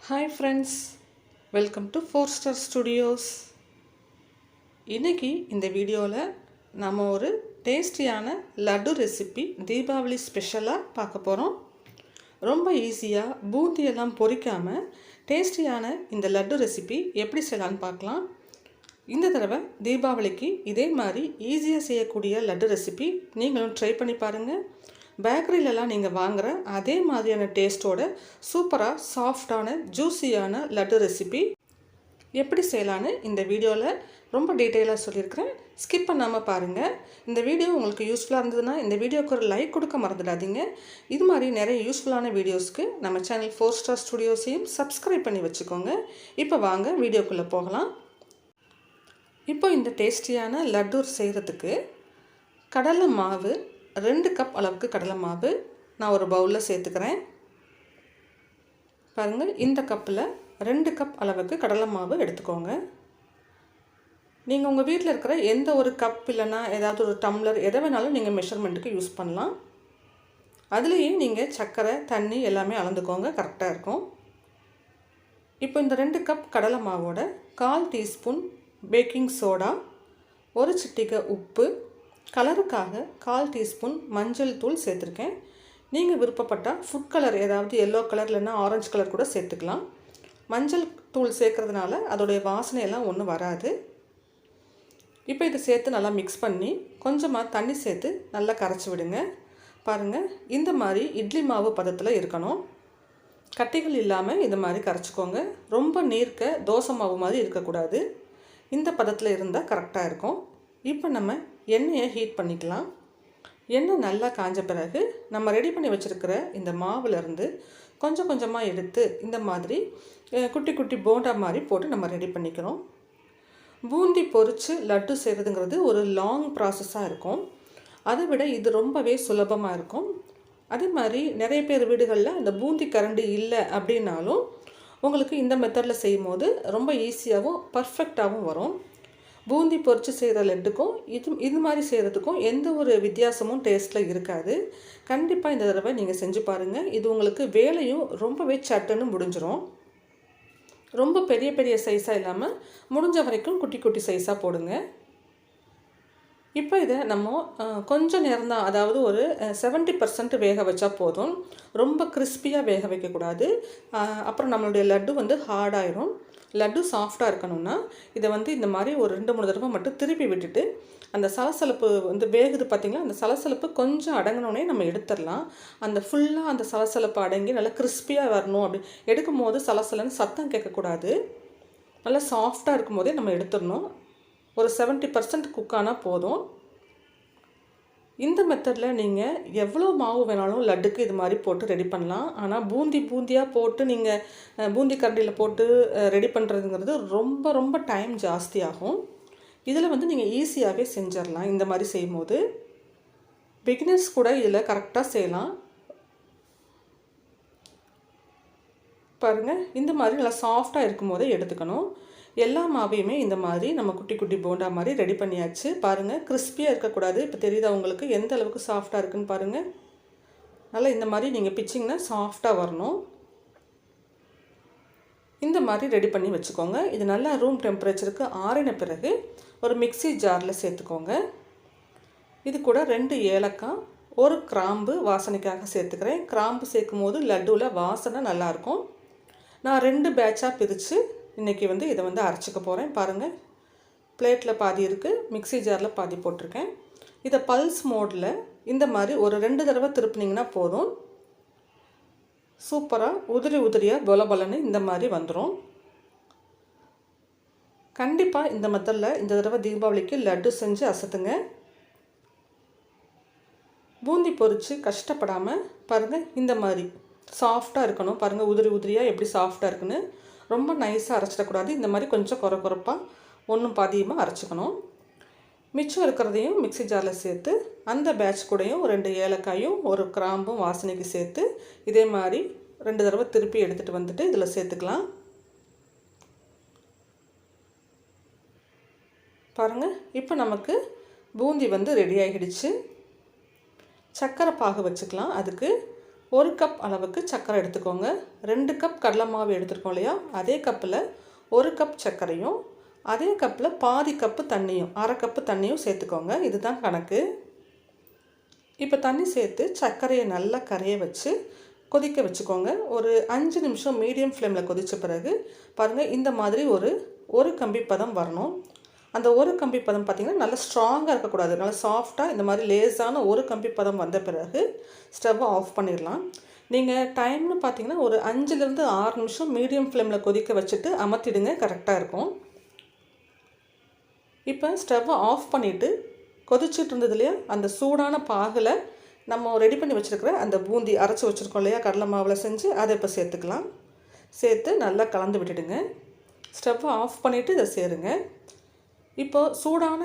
Hi friends welcome to four star studios இன்றைக்கி இந்த வீடியோவில் நம்ம ஒரு டேஸ்டியான லட்டு ரெசிபி தீபாவளி ஸ்பெஷலாக பார்க்க போகிறோம் ரொம்ப ஈஸியாக பூந்தியெல்லாம் பொரிக்காமல் டேஸ்டியான இந்த லட்டு ரெசிபி எப்படி செய்யலான்னு பார்க்கலாம். இந்த தடவை தீபாவளிக்கு இதே மாதிரி ஈஸியாக செய்யக்கூடிய லட்டு ரெசிபி நீங்களும் ட்ரை பண்ணி பாருங்கள் பேக்கரியிலலாம் நீங்கள் வாங்குகிற அதே மாதிரியான டேஸ்ட்டோட சூப்பராக சாஃப்டான ஜூஸியான லட்டு ரெசிபி எப்படி செய்யலான்னு இந்த வீடியோவில் ரொம்ப டீட்டெயிலாக சொல்லியிருக்கிறேன். ஸ்கிப் பண்ணாமல் பாருங்கள் இந்த வீடியோ உங்களுக்கு யூஸ்ஃபுல்லாக இருந்ததுன்னா இந்த வீடியோக்கு ஒரு லைக் கொடுக்க மறந்துடாதீங்க. இது மாதிரி நிறைய யூஸ்ஃபுல்லான வீடியோஸ்க்கு நம்ம சேனல் ஃபோர் ஸ்டார் ஸ்டுடியோஸையும் சப்ஸ்கிரைப் பண்ணி வச்சுக்கோங்க. இப்போ வாங்க வீடியோக்குள்ளே போகலாம். இப்போ இந்த டேஸ்டியான லட்டு செய்கிறதுக்கு கடலை மாவு ரெண்டு கப் அளவுக்கு கடலை மாவு நான் ஒரு பவுலில் சேர்த்துக்கிறேன். பாருங்கள் இந்த கப்பில் ரெண்டு கப் அளவுக்கு கடலை மாவு எடுத்துக்கோங்க. நீங்கள் உங்கள் வீட்டில் இருக்கிற எந்த ஒரு கப் இல்லைன்னா ஏதாவது ஒரு டம்ளர் எதை வேணாலும் நீங்கள் மெஷர்மெண்ட்டுக்கு யூஸ் பண்ணலாம். அதுலேயும் நீங்கள் சர்க்கரை தண்ணி எல்லாமே அளந்துக்கோங்க. கரெக்டாக இருக்கும். இப்போ இந்த ரெண்டு கப் கடலை மாவோட கால் டீஸ்பூன் பேக்கிங் சோடா ஒரு சிட்டிகை உப்பு கலருக்காக கால் டீஸ்பூன் மஞ்சள் தூள் சேர்த்துருக்கேன். நீங்கள் விருப்பப்பட்டால் ஃபுட் கலர் ஏதாவது எல்லோ கலர் இல்லைன்னா ஆரஞ்சு கலர் கூட சேர்த்துக்கலாம். மஞ்சள் தூள் சேர்க்குறதுனால அதோடைய வாசனையெல்லாம் ஒன்றும் வராது. இப்போ இதை சேர்த்து நல்லா மிக்ஸ் பண்ணி கொஞ்சமாக தண்ணி சேர்த்து நல்லா கரைச்சி விடுங்க. பாருங்கள் இந்த மாதிரி இட்லி மாவு பதத்தில் இருக்கணும். கட்டிகள் இல்லாமல் இந்த மாதிரி கரைச்சிக்கோங்க. ரொம்ப நீர்க்க தோசை மாவு மாதிரி இருக்கக்கூடாது. இந்த பதத்தில் இருந்தால் கரெக்டாக இருக்கும். இப்போ நம்ம எண்ணெயை ஹீட் பண்ணிக்கலாம். எண்ணெய் நல்லா காஞ்ச பிறகு நம்ம ரெடி பண்ணி வச்சுருக்கிற இந்த மாவுலேருந்து கொஞ்சம் கொஞ்சமாக எடுத்து இந்த மாதிரி குட்டி குட்டி போண்டா மாதிரி போட்டு நம்ம ரெடி பண்ணிக்கிறோம். பூந்தி பொறிச்சு லட்டு செய்கிறதுங்கிறது ஒரு லாங் ப்ராசஸாக இருக்கும். அதை விட இது ரொம்பவே சுலபமாக இருக்கும். அதே மாதிரி நிறைய பேர் வீடுகளில் இந்த பூந்தி கரண்டி இல்லை அப்படின்னாலும் உங்களுக்கு இந்த மெத்தடில் செய்யும் போது ரொம்ப ஈஸியாகவும் பர்ஃபெக்டாகவும் வரும். பூந்தி பொறிச்சு செய்கிற லட்டுக்கும் இது இது மாதிரி செய்கிறதுக்கும் எந்த ஒரு வித்தியாசமும் டேஸ்ட்டில் இருக்காது. கண்டிப்பாக இந்த தடவை நீங்கள் செஞ்சு பாருங்கள் இது உங்களுக்கு வேலையும் ரொம்பவே சட்டுன்னு முடிஞ்சிடும் ரொம்ப பெரிய பெரிய சைஸாக இல்லாமல் முடிஞ்ச வரைக்கும் குட்டி குட்டி சைஸாக போடுங்க. இப்போ இதை நம்ம கொஞ்சம் நேரம் தான் அதாவது ஒரு செவன்ட்டி பர்சன்ட் வேக வச்சா போதும். ரொம்ப கிறிஸ்பியாக வேக வைக்கக்கூடாது. அப்புறம் நம்மளுடைய லட்டு வந்து ஹார்டாயிரும் லட்டு சாஃப்டாக இருக்கணும்னா இதை வந்து இந்த மாதிரி ஒரு ரெண்டு மூணு தடவை மட்டும் திருப்பி விட்டுட்டு அந்த சலசலப்பு வந்து வேகுது பார்த்திங்களா? அந்த சலசலப்பு கொஞ்சம் அடங்கினோடனே நம்ம எடுத்துடலாம். அந்த ஃபுல்லாக அந்த சலசலப்பு அடங்கி நல்லா கிறிஸ்பியாக வரணும் அப்படி. எடுக்கும் போது சலசலன்னு சத்தம் கேட்கக்கூடாது. நல்லா சாஃப்டாக இருக்கும் போதே நம்ம எடுத்துடணும். ஒரு செவன்ட்டி பர்சன்ட் குக் ஆனால் போதும். இந்த மெத்தடில் நீங்கள் எவ்வளோ மாவு வேணாலும் லட்டுக்கு இது மாதிரி போட்டு ரெடி பண்ணலாம். ஆனால் பூந்தி பூந்தியாக போட்டு நீங்கள் பூந்தி கரண்டியில் போட்டு ரெடி பண்ணுறதுங்கிறது ரொம்ப ரொம்ப டைம் ஜாஸ்தி ஆகும். இதில் வந்து நீங்கள் ஈஸியாகவே செஞ்சிடலாம் இந்த மாதிரி செய்யும்போது. பிகினர்ஸ் கூட இதில் கரெக்டாக செய்யலாம். பாருங்கள் இந்த மாதிரி நல்லா சாஃப்டாக இருக்கும் போதே எடுத்துக்கணும். எல்லா மாவையுமே இந்த மாதிரி நம்ம குட்டி குட்டி போண்டா மாதிரி ரெடி பண்ணியாச்சு. பாருங்கள் கிறிஸ்பியாக இருக்கக்கூடாது. இப்போ தெரியுதா உங்களுக்கு எந்த அளவுக்கு சாஃப்டாக இருக்குன்னு பாருங்கள் நல்லா இந்த மாதிரி நீங்கள் பிச்சிங்கன்னா சாஃப்டாக வரணும். இந்த மாதிரி ரெடி பண்ணி வச்சுக்கோங்க. இது நல்லா ரூம் டெம்பரேச்சருக்கு ஆறின பிறகு ஒரு மிக்சி ஜாரில் சேர்த்துக்கோங்க. இது கூட ரெண்டு ஏலக்காய் ஒரு கிராம்பு வாசனைக்காக சேர்த்துக்கிறேன். கிராம்பு சேர்க்கும் போது லட்டுவில் வாசனை நல்லாயிருக்கும் நான் ரெண்டு பேட்சாக பிரித்து இன்றைக்கி வந்து இதை வந்து அரைச்சிக்க போகிறேன் பாருங்கள் பிளேட்டில் பாதி இருக்குது மிக்சி ஜாரில் பாதி போட்டிருக்கேன். இதை பல்ஸ் மோடில் இந்த மாதிரி ஒரு ரெண்டு தடவை திருப்பினீங்கன்னா போதும். சூப்பராக உதிரி உதிரியாக பொல பலன்னு இந்த மாதிரி வந்துடும் கண்டிப்பாக இந்த மெத்தடில் இந்த தடவை தீபாவளிக்கு லட்டு செஞ்சு அசத்துங்க. பூந்தி பொறிச்சு கஷ்டப்படாமல் பாருங்கள் இந்த மாதிரி சாஃப்டாக இருக்கணும். பாருங்கள் உதிரி உதிரியாக எப்படி சாஃப்டாக இருக்குன்னு. ரொம்ப நைஸாக அரைச்சிடக்கூடாது. இந்த மாதிரி கொஞ்சம் குறை குறைப்பாக ஒன்றும் பாதியமாக அரைச்சிக்கணும். மிச்சம் இருக்கிறதையும் மிக்சி ஜாரில் சேர்த்து அந்த பேட்ச் கூடையும் ரெண்டு ஏலக்காயும் ஒரு கிராம்பும் வாசனைக்கு சேர்த்து இதே மாதிரி ரெண்டு தடவை திருப்பி எடுத்துகிட்டு வந்துட்டு இதில் சேர்த்துக்கலாம். பாருங்கள் இப்போ நமக்கு பூந்தி வந்து ரெடி ஆகிடுச்சு சர்க்கரை பாகு வச்சுக்கலாம். அதுக்கு ஒரு கப் அளவுக்கு சர்க்கரை எடுத்துக்கோங்க. ரெண்டு கப் கடலை மாவு எடுத்துருக்கோம் இல்லையா? அதே கப்பில் ஒரு கப் சர்க்கரையும் அதே கப்பில் பாதி கப்பு தண்ணியும் அரை கப்பு தண்ணியும் சேர்த்துக்கோங்க. இதுதான் கணக்கு. இப்போ தண்ணி சேர்த்து சர்க்கரையை நல்லா கரைய வச்சு கொதிக்க வச்சுக்கோங்க. ஒரு அஞ்சு நிமிஷம் மீடியம் ஃப்ளேமில் கொதித்த பிறகு பாருங்கள் இந்த மாதிரி ஒரு ஒரு கம்பி பதம் வரணும். அந்த ஒரு கம்பி பதம் பார்த்திங்கன்னா நல்லா ஸ்ட்ராங்காக இருக்கக்கூடாது. நல்லா சாஃப்டாக இந்த மாதிரி லேஸான ஒரு கம்பி பதம் வந்த பிறகு ஸ்டவ்வை ஆஃப் பண்ணிடலாம். நீங்கள் டைம்னு பார்த்தீங்கன்னா ஒரு அஞ்சுலேருந்து ஆறு நிமிஷம் மீடியம் ஃப்ளேமில் கொதிக்க வச்சுட்டு அமர்த்திடுங்க. கரெக்டாக இருக்கும். இப்போ ஸ்டவ்வை ஆஃப் பண்ணிவிட்டு கொதிச்சுட்டு இருந்தது இல்லையா? அந்த சூடான பாகில் நம்ம ரெடி பண்ணி வச்சுருக்கிற அந்த பூந்தி அரைச்சி வச்சுருக்கோம் இல்லையா? கடலை மாவில் செஞ்சு அதை இப்போ சேர்த்துக்கலாம். சேர்த்து நல்லா கலந்து விட்டுடுங்க. ஸ்டவ்வை ஆஃப் பண்ணிவிட்டு இதை சேருங்க. இப்போது சூடான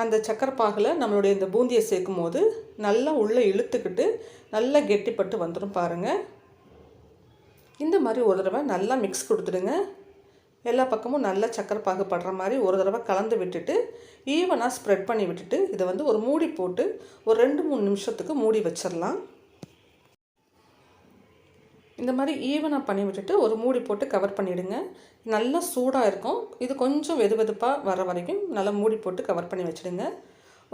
அந்த சக்கரை பாகில் நம்மளுடைய இந்த பூந்தியை சேர்க்கும் போது நல்லா உள்ளே இழுத்துக்கிட்டு நல்லா கெட்டிப்பட்டு வந்துடும் பாருங்கள் இந்த மாதிரி ஒரு தடவை நல்லா மிக்ஸ் கொடுத்துடுங்க. எல்லா பக்கமும் நல்லா சக்கரை பாகு படுற மாதிரி ஒரு தடவை கலந்து விட்டுட்டு ஈவனாக ஸ்ப்ரெட் பண்ணி விட்டுட்டு இதை வந்து ஒரு மூடி போட்டு ஒரு ரெண்டு மூணு நிமிஷத்துக்கு மூடி வச்சிடலாம். இந்த மாதிரி ஈவனாக பண்ணி விட்டுட்டு ஒரு மூடி போட்டு கவர் பண்ணிவிடுங்க நல்லா சூடாக இருக்கும். இது கொஞ்சம் வெது வெதுப்பாக வர வரைக்கும் நல்லா மூடி போட்டு கவர் பண்ணி வச்சுடுங்க.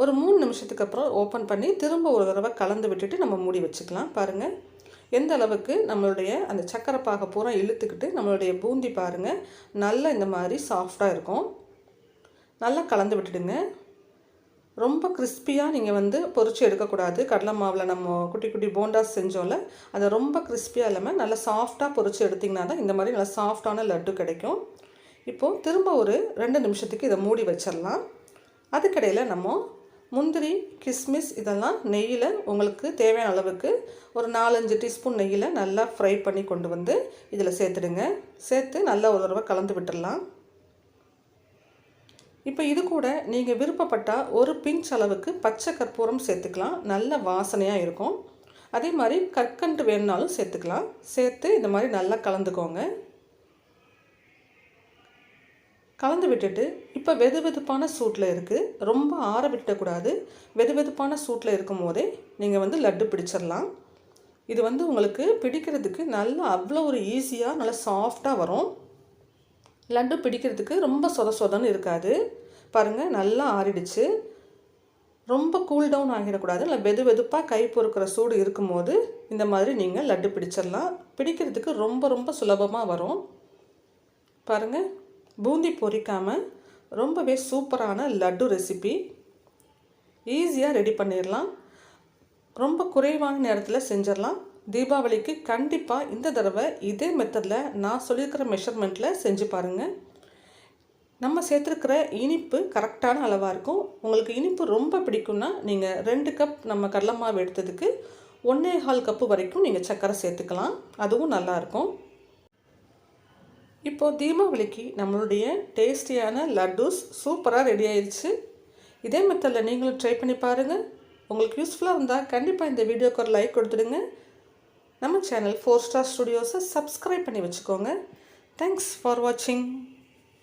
ஒரு மூணு நிமிஷத்துக்கு அப்புறம் ஓப்பன் பண்ணி திரும்ப ஒரு தடவை கலந்து விட்டுட்டு நம்ம மூடி வச்சுக்கலாம். பாருங்கள் எந்த அளவுக்கு நம்மளுடைய அந்த சக்கரை பாக பூரா இழுத்துக்கிட்டு நம்மளுடைய பூந்தி பாருங்கள் நல்லா இந்த மாதிரி சாஃப்டாக இருக்கும். நல்லா கலந்து விட்டுடுங்க. ரொம்ப கிறிஸ்பியாக நீங்கள் வந்து பொறிச்சு எடுக்கக்கூடாது. கடலை மாவில் நம்ம குட்டி குட்டி போண்டாஸ் செஞ்சோம்ல அதை ரொம்ப கிறிஸ்பியாக இல்லாமல் நல்லா சாஃப்டாக பொறிச்சு எடுத்திங்கன்னா தான் இந்த மாதிரி நல்லா சாஃப்டான லட்டு கிடைக்கும். இப்போது திரும்ப ஒரு ரெண்டு நிமிஷத்துக்கு இதை மூடி வச்சிடலாம். அதுக்கடையில் நம்ம முந்திரி கிஸ்மிஸ் இதெல்லாம் நெய்யில் உங்களுக்கு தேவையான அளவுக்கு ஒரு நாலஞ்சு டீஸ்பூன் நெய்யில் நல்லா ஃப்ரை பண்ணி கொண்டு வந்து இதில் சேர்த்துடுங்க. சேர்த்து நல்லா ஒரு தடவை கலந்து விட்டுடலாம். இப்போ இது கூட நீங்கள் விருப்பப்பட்டால் ஒரு பிஞ்ச் அளவுக்கு பச்சை கற்பூரம் சேர்த்துக்கலாம். நல்ல வாசனையாக இருக்கும். அதே மாதிரி கற்கண்டு வேணுனாலும் சேர்த்துக்கலாம். சேர்த்து இந்த மாதிரி நல்லா கலந்துக்கோங்க. கலந்து விட்டுட்டு இப்போ வெது வெதுப்பான சூட்டில் இருக்குது ரொம்ப ஆற விட்டக்கூடாது வெது வெதுப்பான சூட்டில் இருக்கும் போதே நீங்கள் வந்து லட்டு பிடிச்சிடலாம் இது வந்து உங்களுக்கு பிடிக்கிறதுக்கு நல்லா அவ்வளோ ஒரு ஈஸியாக நல்லா சாஃப்டாக வரும். லட்டு பிடிக்கிறதுக்கு ரொம்ப சொத சொதன்னு இருக்காது. பாருங்கள் நல்லா ஆறிடுச்சு. ரொம்ப கூல் டவுன் ஆகிடக்கூடாது. இல்லை வெது வெதுப்பாக கை பொறுக்கிற சூடு இருக்கும்போது இந்த மாதிரி நீங்கள் லட்டு பிடிச்சிடலாம். பிடிக்கிறதுக்கு ரொம்ப ரொம்ப சுலபமாக வரும். பாருங்கள் பூந்தி பொரிக்காமல் ரொம்பவே சூப்பரான லட்டு ரெசிபி. ஈஸியாக ரெடி பண்ணிடலாம். ரொம்ப குறைவான நேரத்தில் செஞ்சிடலாம். தீபாவளிக்கு கண்டிப்பாக இந்த தடவை இதே மெத்தடில் நான் சொல்லியிருக்கிற மெஷர்மெண்ட்டில் செஞ்சு பாருங்கள் நம்ம சேர்த்துருக்கிற இனிப்பு கரெக்டான அளவாக இருக்கும். உங்களுக்கு இனிப்பு ரொம்ப பிடிக்கும்னா நீங்கள் ரெண்டு கப் நம்ம கடலை மாவு எடுத்ததுக்கு ஒன்றே கால் கப்பு வரைக்கும் நீங்கள் சர்க்கரை சேர்த்துக்கலாம். அதுவும் நல்லாயிருக்கும் இப்போது தீபாவளிக்கு நம்மளுடைய டேஸ்டியான லட்டூஸ் சூப்பராக ரெடி ஆயிடுச்சு இதே மெத்தடில் நீங்களும் ட்ரை பண்ணி பாருங்கள் உங்களுக்கு யூஸ்ஃபுல்லாக இருந்தால் கண்டிப்பாக இந்த வீடியோக்கு ஒரு லைக் கொடுத்துடுங்க. நம்ம சேனல் ஃபோர் ஸ்டார் ஸ்டுடியோஸை சப்ஸ்கிரைப் பண்ணி வச்சுக்கோங்க. தேங்க்ஸ் ஃபார் வாட்சிங்